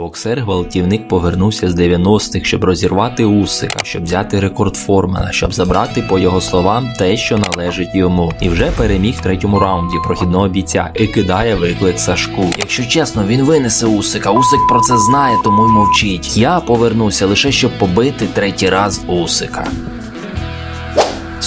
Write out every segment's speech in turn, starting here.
Боксер-гвалтівник повернувся з 90-х, щоб розірвати Усика, щоб взяти рекорд Формена, щоб забрати, по його словам, те, що належить йому. І вже переміг в третьому раунді прохідного бійця і кидає виклик Сашку. Якщо чесно, він винесе Усика. Усик про це знає, тому й мовчить. Я повернуся лише щоб побити третій раз Усика.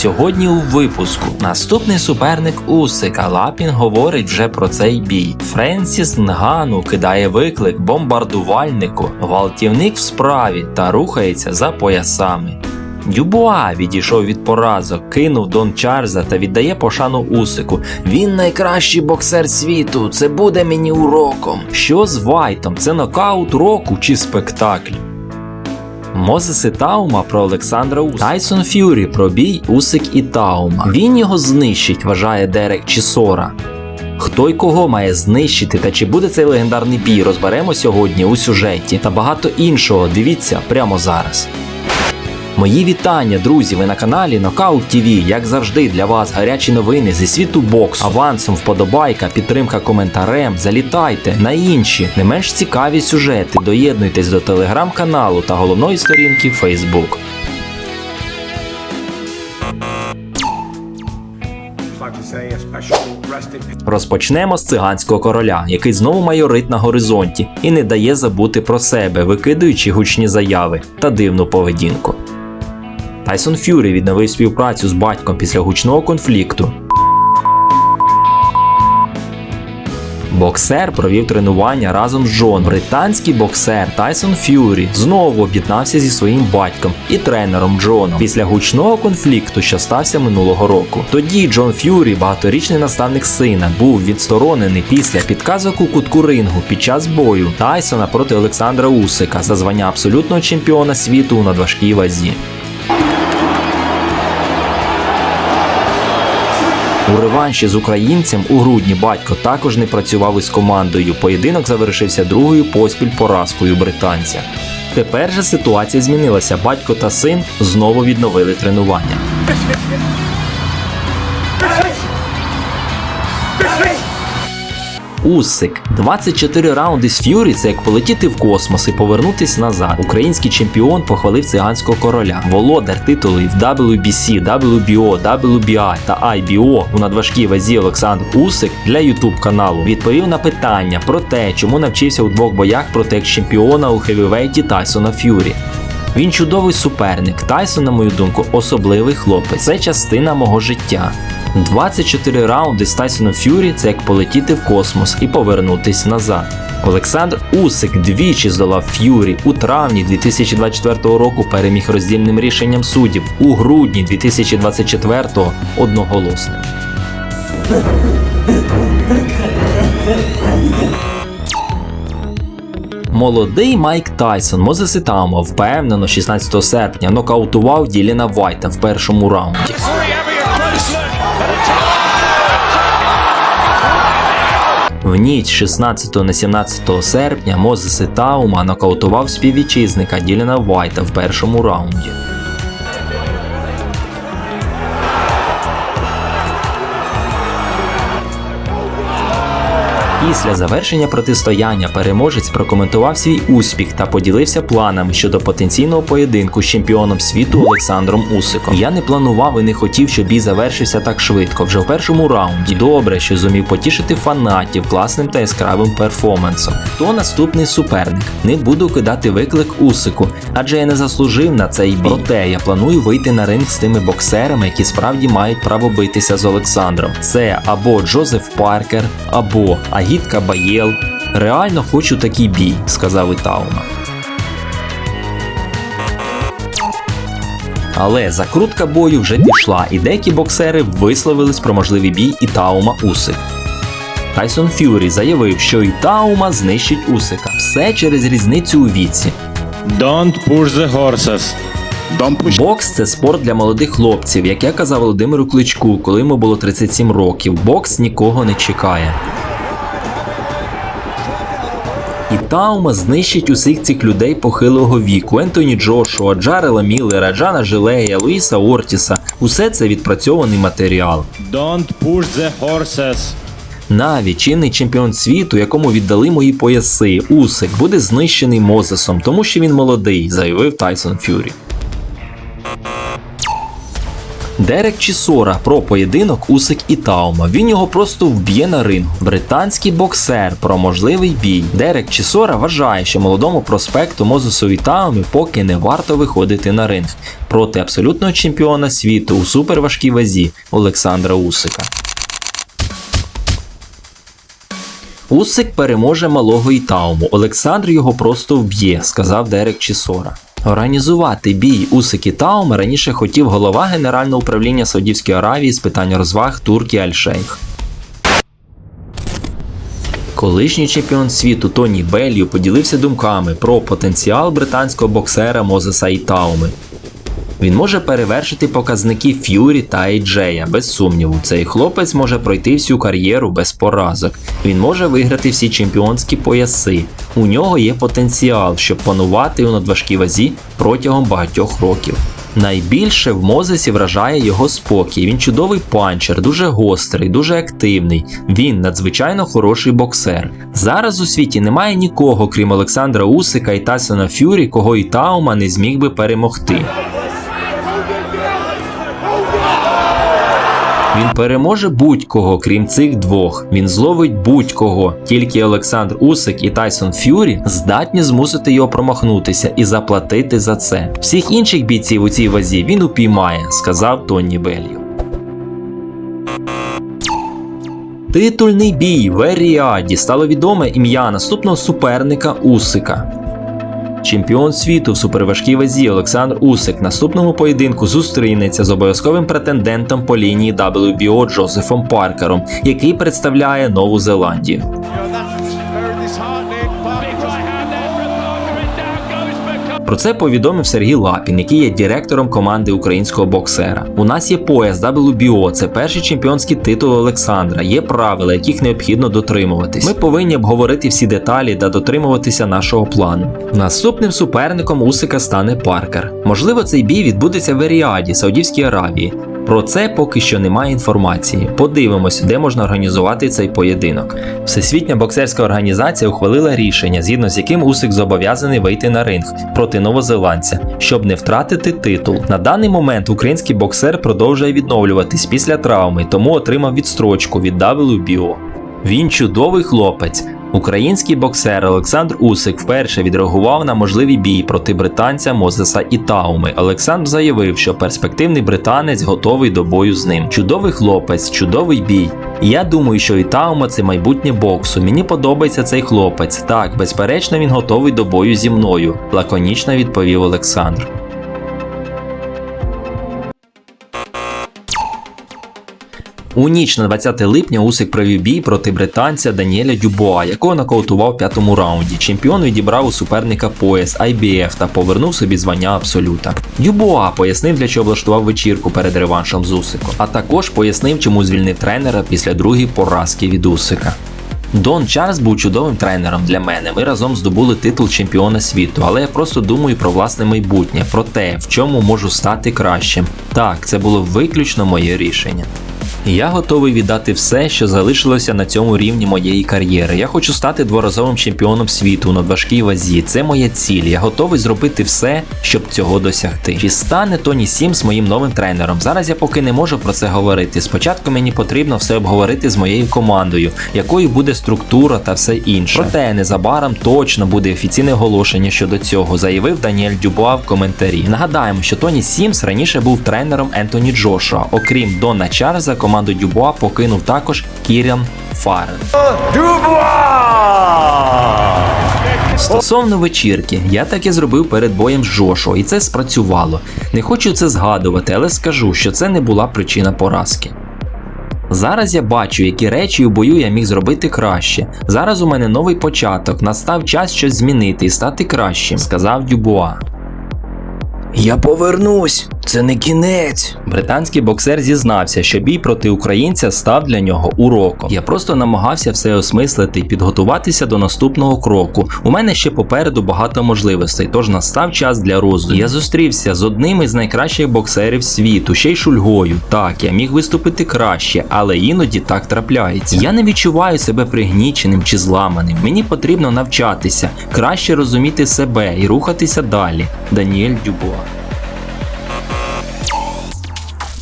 Сьогодні у випуску наступний суперник Усика Лапін говорить вже про цей бій. Френсіс Нгану кидає виклик бомбардувальнику, гвалтівник в справі та рухається за поясами. Дюбуа відійшов від поразок, кинув Дон Чарльза та віддає пошану Усику. Він найкращий боксер світу. Це буде мені уроком. Що з Вайтом? Це нокаут року чи спектакль? Мозес і Таума про Олександра Усика. Тайсон Ф'юрі про бій Усик і Таума. Він його знищить, вважає Дерек Чісора. Хто й кого має знищити та чи буде цей легендарний бій, розберемо сьогодні у сюжеті та багато іншого. Дивіться прямо зараз. Мої вітання, друзі! Ви на каналі Knockout TV. Як завжди, для вас гарячі новини зі світу боксу. Авансом вподобайка, підтримка коментарем. Залітайте на інші, не менш цікаві сюжети. Доєднуйтесь до телеграм-каналу та головної сторінки peace. Розпочнемо з циганського короля, який знову майорить на горизонті і не дає забути про себе, викидуючи гучні заяви та дивну поведінку. Тайсон Ф'юрі відновив співпрацю з батьком після гучного конфлікту. Боксер провів тренування разом з Джоном. Британський боксер Тайсон Ф'юрі знову об'єднався зі своїм батьком і тренером Джоном після гучного конфлікту, що стався минулого року. Тоді Джон Ф'юрі, багаторічний наставник сина, був відсторонений після підказок у кутку рингу під час бою Тайсона проти Олександра Усика за звання абсолютного чемпіона світу у надважкій вазі. У реванші з українцем у грудні батько також не працював із командою. Поєдинок завершився другою поспіль поразкою британця. Тепер же ситуація змінилася. Батько та син знову відновили тренування. Усик 24 раунди з Ф'юрі це як полетіти в космос і повернутись назад. Український чемпіон похвалив циганського короля. Володар титулів WBC, WBO, WBI та IBO у надважкій вазі Олександр Усик для YouTube каналу відповів на питання про те, чому навчився у двох боях проти екс-чемпіона у хевівейті Тайсона Ф'юрі. Він чудовий суперник. Тайсон, на мою думку, особливий хлопець. Це частина мого життя. 24 раунди з Тайсоном Ф'юрі це як полетіти в космос і повернутись назад. Олександр Усик двічі здолав Ф'юрі у травні 2024 року. Переміг роздільним рішенням суддів у грудні 2024 одноголосним. Молодий Майк Тайсон Мозес Ітамо впевнено 16 серпня нокаутував Діліна Вайта в першому раунді. В ніч з 16 на 17 серпня Мозес Таума нокаутував співвітчизника Діліна Вайта в першому раунді. Після завершення протистояння переможець прокоментував свій успіх та поділився планами щодо потенційного поєдинку з чемпіоном світу Олександром Усиком. Я не планував і не хотів, щоб бій завершився так швидко. Вже в першому раунді. Добре, що зумів потішити фанатів класним та яскравим перформансом. Хто наступний суперник? Не буду кидати виклик Усику, адже я не заслужив на цей бій. Проте я планую вийти на ринг з тими боксерами, які справді мають право битися з Олександром. Це або Джозеф Паркер, або Агіт Кабаєл. Реально хочу такий бій, сказав Ітаума. Але закрутка бою вже пішла, і деякі боксери висловились про можливий бій Ітаума Усик. Тайсон Ф'юрі заявив, що Ітаума знищить Усика. Все через різницю у віці. Don't push the horses. Бокс це спорт для молодих хлопців, як я казав Володимиру Кличку, коли йому було 37 років. Бокс нікого не чекає. І Таума знищить усіх цих людей похилого віку: Ентоні Джошуа, Джарела Міллера, Джана Жилея, Луїса Ортіса. Усе це відпрацьований матеріал. Don't push the horses. Навіть чинний чемпіон світу, якому віддали мої пояси, Усик, буде знищений Мозесом, тому що він молодий, заявив Тайсон Фюрі. Дерек Чісора про поєдинок Усик і Таума. Він його просто вб'є на рингу. Британський боксер про можливий бій. Дерек Чісора вважає, що молодому проспекту Мозесові Таумі поки не варто виходити на ринг проти абсолютного чемпіона світу у суперважкій вазі Олександра Усика. Усик переможе малого Ітауму. Олександр його просто вб'є, сказав Дерек Чісора. Організувати бій Усик і Таума раніше хотів голова Генерального управління Саудівської Аравії з питань розваг Туркі Аль-Шейх. Колишній чемпіон світу Тоні Беллю поділився думками про потенціал британського боксера Мозеса Ітауми. Він може перевершити показники Ф'юрі та Ейджея, без сумніву. Цей хлопець може пройти всю кар'єру без поразок. Він може виграти всі чемпіонські пояси. У нього є потенціал, щоб панувати у надважкій вазі протягом багатьох років. Найбільше в Мозесі вражає його спокій. Він чудовий панчер, дуже гострий, дуже активний. Він надзвичайно хороший боксер. Зараз у світі немає нікого, крім Олександра Усика і Тайсона Фюрі, кого і Таума не зміг би перемогти. Він переможе будь-кого, крім цих двох. Він зловить будь-кого. Тільки Олександр Усик і Тайсон Ф'юрі здатні змусити його промахнутися і заплатити за це. Всіх інших бійців у цій вазі він упіймає, сказав Тонні Беллю. Титульний бій в Еріаді стало відоме ім'я наступного суперника Усика. Чемпіон світу в суперважкій вазі Олександр Усик наступному поєдинку зустрінеться з обов'язковим претендентом по лінії WBO Джозефом Паркером, який представляє Нову Зеландію. Про це повідомив Сергій Лапін, який є директором команди українського боксера. У нас є пояс WBO, це перший чемпіонський титул Олександра. Є правила, яких необхідно дотримуватись. Ми повинні обговорити всі деталі та дотримуватися нашого плану. Наступним суперником Усика стане Паркер. Можливо, цей бій відбудеться в Еріаді, Саудівській Аравії. Про це поки що немає інформації. Подивимось, де можна організувати цей поєдинок. Всесвітня боксерська організація ухвалила рішення, згідно з яким Усик зобов'язаний вийти на ринг проти новозеландця, щоб не втратити титул. На даний момент український боксер продовжує відновлюватись після травми, тому отримав відстрочку від WBO. Він чудовий хлопець. Український боксер Олександр Усик вперше відреагував на можливий бій проти британця Мозеса Ітауми. Олександр заявив, що перспективний британець готовий до бою з ним. Чудовий хлопець, чудовий бій. Я думаю, що Ітаума це майбутнє боксу. Мені подобається цей хлопець. Так, безперечно, він готовий до бою зі мною. Лаконічно відповів Олександр. У ніч на 20 липня Усик провів бій проти британця Даніеля Дюбоа, якого нокаутував в п'ятому раунді. Чемпіон відібрав у суперника пояс IBF та повернув собі звання абсолюта. Дюбоа пояснив, для чого влаштував вечірку перед реваншом з Усиком, а також пояснив, чому звільнив тренера після другої поразки від Усика. Дон Чарльз був чудовим тренером для мене. Ми разом здобули титул чемпіона світу, але я просто думаю про власне майбутнє, про те, в чому можу стати кращим. Так, це було виключно моє рішення. Я готовий віддати все, що залишилося на цьому рівні моєї кар'єри. Я хочу стати дворазовим чемпіоном світу у надважкій вазі. Це моя ціль. Я готовий зробити все, щоб цього досягти. Чи стане Тоні Сімс моїм новим тренером? Зараз я поки не можу про це говорити. Спочатку мені потрібно все обговорити з моєю командою, якою буде структура та все інше. Проте незабаром точно буде офіційне оголошення щодо цього, заявив Даніель Дюбуа в коментарі. Нагадаємо, що Тоні Сімс раніше був тренером Ентоні Джошуа. Окрім Дона Чарльза, команду Дюбуа покинув також Кіріан Фарен. Стосовно вечірки, я так і зробив перед боєм з Джошуа, і це спрацювало. Не хочу це згадувати, але скажу, що це не була причина поразки. Зараз я бачу, які речі у бою я міг зробити краще. Зараз у мене новий початок, настав час щось змінити і стати кращим, сказав Дюбуа. Я повернусь, це не кінець. Британський боксер зізнався, що бій проти українця став для нього уроком. Я просто намагався все осмислити і підготуватися до наступного кроку. У мене ще попереду багато можливостей, тож настав час для роздумів. Я зустрівся з одним із найкращих боксерів світу, ще й шульгою. Так, я міг виступити краще, але іноді так трапляється. Я не відчуваю себе пригніченим чи зламаним. Мені потрібно навчатися, краще розуміти себе і рухатися далі. Даніель Дюбуа.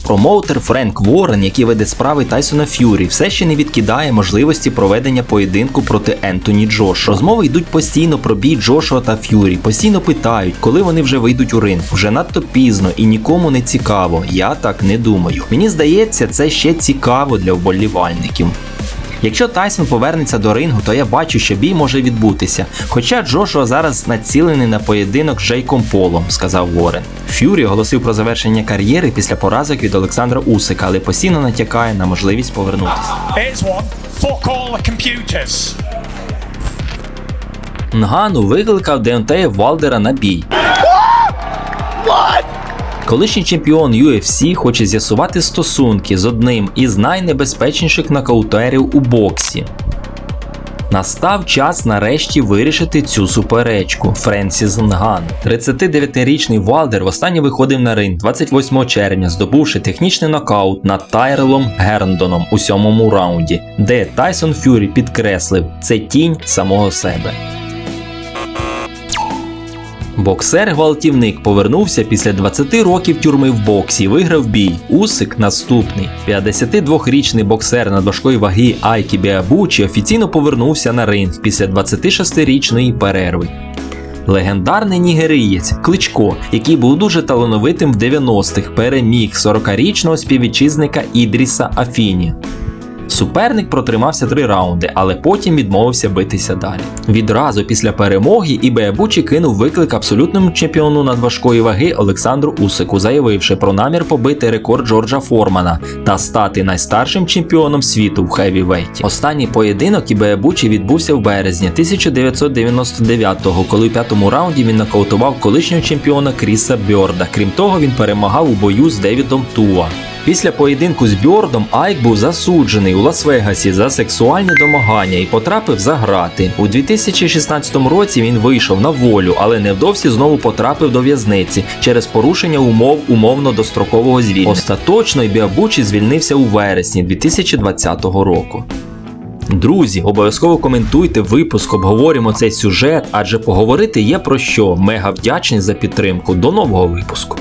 Промоутер Френк Ворен, який веде справи Тайсона Ф'юрі, все ще не відкидає можливості проведення поєдинку проти Ентоні Джош. Розмови йдуть постійно про бій Джошуа та Ф'юрі. Постійно питають, коли вони вже вийдуть у ринг. Вже надто пізно і нікому не цікаво. Я так не думаю. Мені здається, це ще цікаво для вболівальників. Якщо Тайсон повернеться до рингу, то я бачу, що бій може відбутися. Хоча Джошуа зараз націлений на поєдинок з Джейком Полом, сказав Ворен. Ф'юрі оголосив про завершення кар'єри після поразок від Олександра Усика, але постійно натякає на можливість повернутися. Нгану викликав Деонтея Валдера на бій. Колишній чемпіон UFC хоче з'ясувати стосунки з одним із найнебезпечніших нокаутерів у боксі. Настав час нарешті вирішити цю суперечку. Френсіс Нган. 39-річний Валдер востаннє виходив на ринг 28 червня, здобувши технічний нокаут над Тайрелом Герндоном у сьомому раунді, де Тайсон Фюрі підкреслив це тінь самого себе. Боксер-гвалтівник повернувся після 20 років тюрми в боксі і виграв бій. Усик наступний. 52-річний боксер надважкої ваги Айкі Біабучі офіційно повернувся на ринг після 26-річної перерви. Легендарний нігерієць Кличко, який був дуже талановитим в 90-х, переміг 40-річного співвітчизника Ідріса Афіні. Суперник протримався три раунди, але потім відмовився битися далі. Відразу після перемоги і Ібеабучі кинув виклик абсолютному чемпіону надважкої ваги Олександру Усику, заявивши про намір побити рекорд Джорджа Формана та стати найстаршим чемпіоном світу в хевівейті. Останній поєдинок і Ібеабучі відбувся в березні 1999-го, коли у п'ятому раунді він нокаутував колишнього чемпіона Кріса Бьорда. Крім того, він перемагав у бою з Девідом Туа. Після поєдинку з Бьордом Айк був засуджений у Лас-Вегасі за сексуальні домагання і потрапив за грати. У 2016 році він вийшов на волю, але невдовзі знову потрапив до в'язниці через порушення умов умовно дострокового звільнення. Остаточно Біабучі звільнився у вересні 2020 року. Друзі, обов'язково коментуйте випуск, обговоримо цей сюжет, адже поговорити є про що. Мега вдячний за підтримку. До нового випуску.